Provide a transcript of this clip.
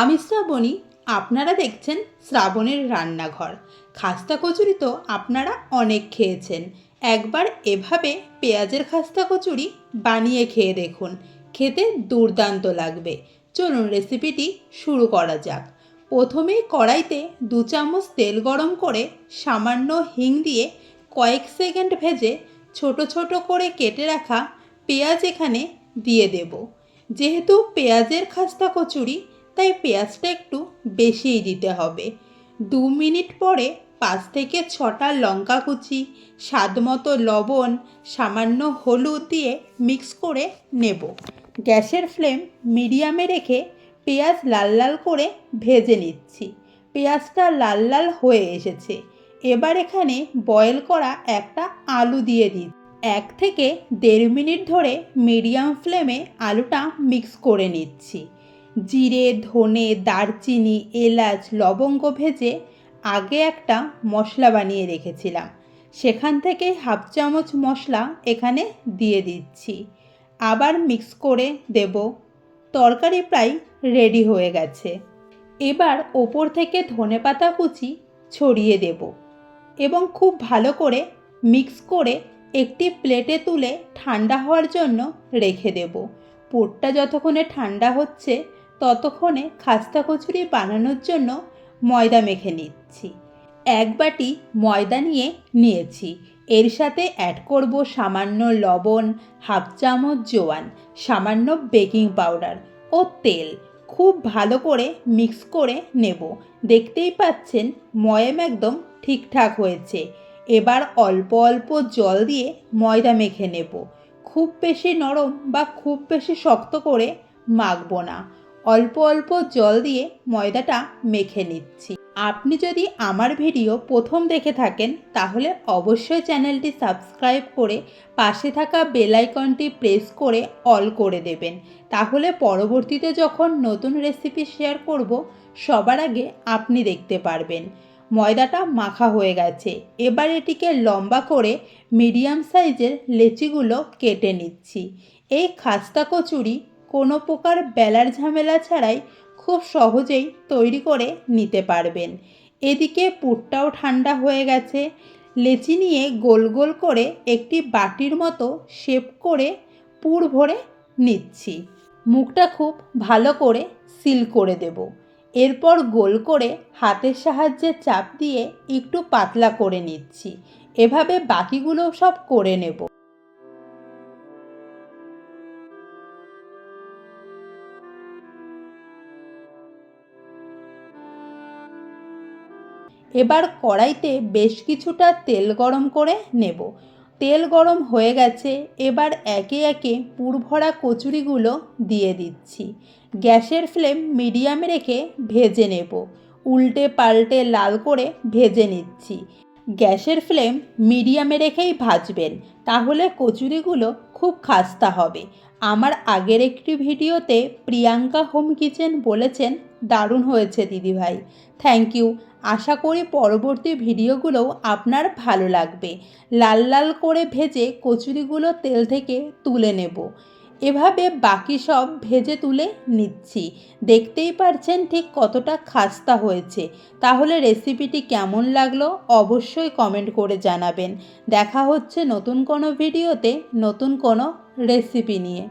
আমি শ্রাবণী, আপনারা দেখছেন শ্রাবণের রান্নাঘর। খাস্তা কচুরি তো আপনারা অনেক খেয়েছেন। একবার এভাবে পেঁয়াজের খাস্তা কচুরি বানিয়ে খেয়ে দেখুন। খেতে দুর্দান্ত লাগবে। চলুন রেসিপিটি শুরু করা যাক। প্রথমেই কড়াইতে দু চামচ তেল গরম করে সামান্য হিং দিয়ে কয়েক সেকেন্ড ভেজে ছোট ছোট করে কেটে রাখা পেঁয়াজ এখানে দিয়ে দেব। যেহেতু পেঁয়াজের খাস্তা কচুরি তাই পেঁয়াজটা একটু বেশিই দিতে হবে। দু মিনিট পরে পাঁচ থেকে ছটা লঙ্কা কুচি, স্বাদ মতো লবণ, সামান্য হলুদ দিয়ে মিক্স করে নেব। গ্যাসের ফ্লেম মিডিয়ামে রেখে পেঁয়াজ লাল লাল করে ভেজে নিচ্ছি। পেঁয়াজটা লাল লাল হয়ে এসেছে। এবার এখানে বয়েল করা একটা আলু দিয়ে দিই। এক থেকে দেড় মিনিট ধরে মিডিয়াম ফ্লেমে আলুটা মিক্স করে নিচ্ছি। জিরে, ধনে, দারচিনি, এলাচ, লবঙ্গ ভেজে আগে একটা মশলা বানিয়ে রেখেছিলাম। সেখান থেকে হাফ চামচ মশলা এখানে দিয়ে দিচ্ছি। আবার মিক্স করে দেব। তরকারি প্রায় রেডি হয়ে গেছে। এবার ওপর থেকে ধনেপাতা কুচি ছড়িয়ে দেব এবং খুব ভালো করে মিক্স করে একটি প্লেটে তুলে ঠান্ডা হওয়ার জন্য রেখে দেব। পোটটা যতক্ষণে ঠান্ডা হচ্ছে ততক্ষণে খাস্তা কচুরি বানানোর জন্য ময়দা মেখে নিচ্ছি। এক বাটি ময়দা নিয়ে নিয়েছি। এর সাথে অ্যাড করব সামান্য লবণ হাফ চামচ জোয়ান, সামান্য বেকিং পাউডার ও তেল। খুব ভালো করে মিক্স করে নেব। দেখতেই পাচ্ছেন, ময়াম একদম ঠিকঠাক হয়েছে। এবার অল্প অল্প জল দিয়ে ময়দা মেখে নেব। খুব বেশি নরম বা খুব বেশি শক্ত করে মাখবো না। অল্প অল্প জল দিয়ে ময়দাটা মেখে নিচ্ছি। আপনি যদি আমার ভিডিও প্রথম দেখে থাকেন, তাহলে অবশ্যই চ্যানেলটি সাবস্ক্রাইব করে পাশে থাকা বেল আইকনটি প্রেস করে অল করে দেবেন। তাহলে পরবর্তীতে যখন নতুন রেসিপি শেয়ার করব, সবার আগে আপনি দেখতে পারবেন। ময়দাটা মাখা হয়ে গেছে। এবার এটিকে লম্বা করে মিডিয়াম সাইজের লেচিগুলো কেটে নিচ্ছি। এই খাস্তা কচুরি কোনো প্রকার বেলার ঝামেলা ছাড়াই খুব সহজেই তৈরি করে নিতে পারবেন। এদিকে পুরটাও ঠান্ডা হয়ে গেছে। লেচি নিয়ে গোল গোল করে একটি বাটির মতো শেপ করে পুর ভরে নিচ্ছি। মুখটা খুব ভালো করে সিল করে দেব। এরপর গোল করে হাতের সাহায্যে চাপ দিয়ে একটু পাতলা করে নিচ্ছি। এভাবে বাকিগুলো সব করে নেব। এবার কড়াইতে বেশ কিছুটা তেল গরম করে নেব। তেল গরম হয়ে গেছে, এবার একে একে পুরভরা কচুরিগুলো দিয়ে দিচ্ছি। গ্যাসের ফ্লেম মিডিয়ামে রেখে ভেজে নেব। উল্টে পাল্টে লাল করে ভেজে নিচ্ছি। গ্যাসের ফ্লেম মিডিয়ামে রেখেই ভাজবেন, তাহলে কচুরিগুলো খুব খাস্তা হবে। আমার আগের একটি ভিডিওতে প্রিয়াঙ্কা হোম কিচেন বলেছেন, দারুণ হয়েছে দিদিভাই থ্যাংক ইউ। আশা করি পরবর্তী ভিডিওগুলোও আপনার ভালো লাগবে। লাল লাল করে ভেজে কচুরিগুলো তেল থেকে তুলে নেব। এভাবে বাকি সব ভেজে তুলে নিচ্ছি। দেখতেই পারছেন ঠিক কতটা খাস্তা হয়েছে। তাহলে রেসিপিটি কেমন লাগল অবশ্যই কমেন্ট করে জানাবেন। দেখা হচ্ছে নতুন কোনো ভিডিওতে নতুন কোনো রেসিপি নিয়ে।